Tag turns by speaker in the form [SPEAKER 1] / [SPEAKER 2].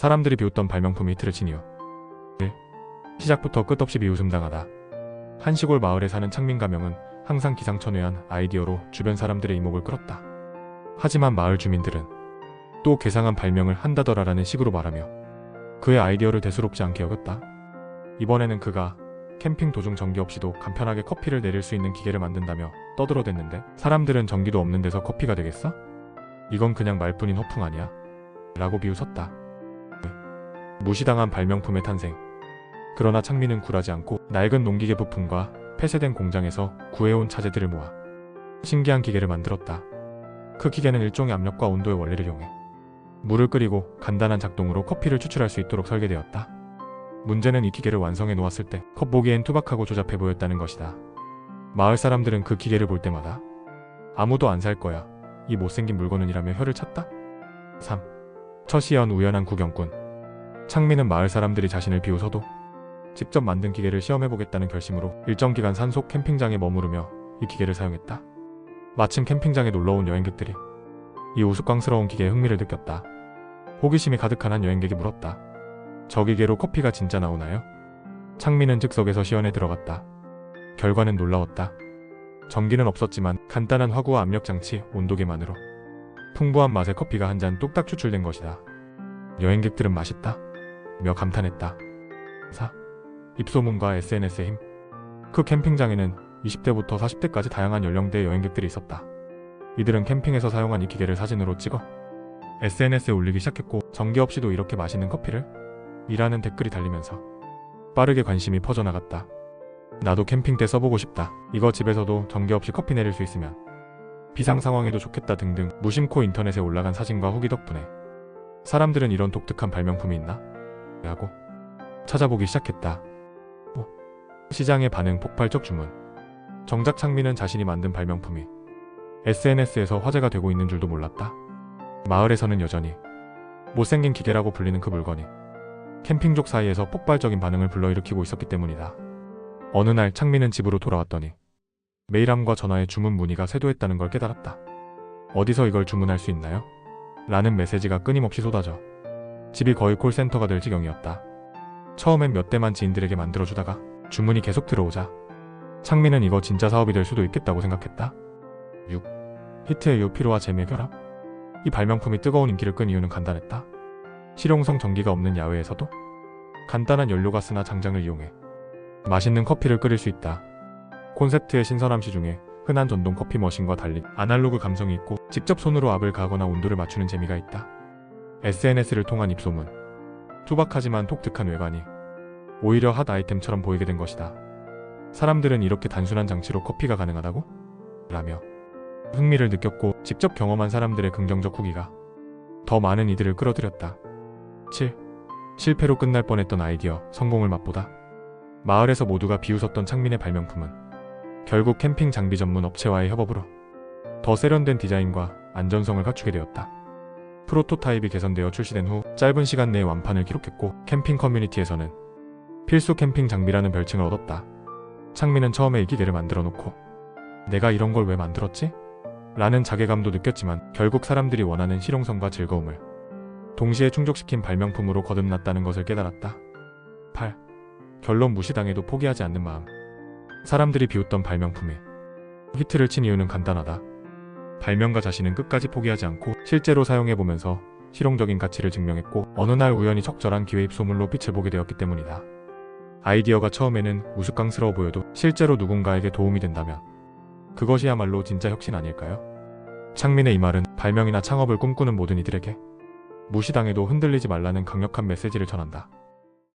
[SPEAKER 1] 사람들이 비웃던 발명품이 이유 1. 시작부터 끝없이 비웃음당하다 한 시골 마을에 사는 창민 가명은 항상 기상천외한 아이디어로 주변 사람들의 이목을 끌었다. 하지만 마을 주민들은 또 괴상한 발명을 한다더라라는 식으로 말하며 그의 아이디어를 대수롭지 않게 여겼다. 이번에는 그가 캠핑 도중 전기 없이도 간편하게 커피를 내릴 수 있는 기계를 만든다며 떠들어댔는데 사람들은 전기도 없는 데서 커피가 되겠어? 이건 그냥 말뿐인 허풍 아니야? 라고 비웃었다. 무시당한 발명품의 탄생. 그러나 창민은 굴하지 않고 낡은 농기계 부품과 폐쇄된 공장에서 구해온 차재들을 모아 신기한 기계를 만들었다. 그 기계는 일종의 압력과 온도의 원리를 이용해 물을 끓이고 간단한 작동으로 커피를 추출할 수 있도록 설계되었다. 문제는 이 기계를 완성해 놓았을 때 컵보기엔 투박하고 조잡해 보였다는 것이다. 마을 사람들은 그 기계를 볼 때마다 아무도 안 살 거야. 이 못생긴 물건은 이라며 혀를 찼다. 3. 처시연 우연한 구경꾼. 창민은 마을 사람들이 자신을 비웃어도 직접 만든 기계를 시험해보겠다는 결심으로 일정 기간 산속 캠핑장에 머무르며 이 기계를 사용했다. 마침 캠핑장에 놀러온 여행객들이 이 우스꽝스러운 기계에 흥미를 느꼈다. 호기심이 가득한 한 여행객이 물었다. 저 기계로 커피가 진짜 나오나요? 창민은 즉석에서 시연에 들어갔다. 결과는 놀라웠다. 전기는 없었지만 간단한 화구와 압력 장치, 온도계만으로 풍부한 맛의 커피가 한 잔 뚝딱 추출된 것이다. 여행객들은 맛있다. 며 감탄했다. 4. 입소문과 SNS의 힘. 그 캠핑장에는 20대부터 40대까지 다양한 연령대의 여행객들이 있었다. 이들은 캠핑에서 사용한 이 기계를 사진으로 찍어 SNS에 올리기 시작했고 전기 없이도 이렇게 맛있는 커피를? 이라는 댓글이 달리면서 빠르게 관심이 퍼져나갔다. 나도 캠핑 때 써보고 싶다. 이거 집에서도 전기 없이 커피 내릴 수 있으면 비상 상황에도 좋겠다 등등 무심코 인터넷에 올라간 사진과 후기 덕분에 사람들은 이런 독특한 발명품이 있나? 라고 찾아보기 시작했다. 오. 시장의 반응 폭발적 주문. 정작 창민은 자신이 만든 발명품이 SNS에서 화제가 되고 있는 줄도 몰랐다. 마을에서는 여전히 못생긴 기계라고 불리는 그 물건이 캠핑족 사이에서 폭발적인 반응을 불러일으키고 있었기 때문이다. 어느 날 창민은 집으로 돌아왔더니 메일함과 전화에 주문 문의가 쇄도했다는 걸 깨달았다. 어디서 이걸 주문할 수 있나요? 라는 메시지가 끊임없이 쏟아져 집이 거의 콜센터가 될 지경이었다. 처음엔 몇 대만 지인들에게 만들어주다가 주문이 계속 들어오자 창민은 이거 진짜 사업이 될 수도 있겠다고 생각했다. 6. 히트의 요피로와 재미의 결합? 이 발명품이 뜨거운 인기를 끈 이유는 간단했다. 실용성 전기가 없는 야외에서도 간단한 연료가스나 장장을 이용해 맛있는 커피를 끓일 수 있다. 콘셉트의 신선함 시 중에 흔한 전동 커피 머신과 달리 아날로그 감성이 있고 직접 손으로 압을 가거나 온도를 맞추는 재미가 있다. SNS를 통한 입소문. 투박하지만 독특한 외관이 오히려 핫 아이템처럼 보이게 된 것이다. 사람들은 이렇게 단순한 장치로 커피가 가능하다고? 라며 흥미를 느꼈고 직접 경험한 사람들의 긍정적 후기가 더 많은 이들을 끌어들였다. 7. 실패로 끝날 뻔했던 아이디어, 성공을 맛보다. 마을에서 모두가 비웃었던 창민의 발명품은 결국 캠핑 장비 전문 업체와의 협업으로 더 세련된 디자인과 안전성을 갖추게 되었다. 프로토타입이 개선되어 출시된 후 짧은 시간 내에 완판을 기록했고 캠핑 커뮤니티에서는 필수 캠핑 장비라는 별칭을 얻었다. 창민은 처음에 이 기계를 만들어 놓고 내가 이런 걸 왜 만들었지? 라는 자괴감도 느꼈지만 결국 사람들이 원하는 실용성과 즐거움을 동시에 충족시킨 발명품으로 거듭났다는 것을 깨달았다. 8. 결론 무시당해도 포기하지 않는 마음. 사람들이 비웃던 발명품이 히트를 친 이유는 간단하다. 발명가 자신은 끝까지 포기하지 않고 실제로 사용해보면서 실용적인 가치를 증명했고 어느 날 우연히 적절한 기회 입소문로 빛을 보게 되었기 때문이다. 아이디어가 처음에는 우스꽝스러워 보여도 실제로 누군가에게 도움이 된다면 그것이야말로 진짜 혁신 아닐까요? 창민의 이 말은 발명이나 창업을 꿈꾸는 모든 이들에게 무시당해도 흔들리지 말라는 강력한 메시지를 전한다.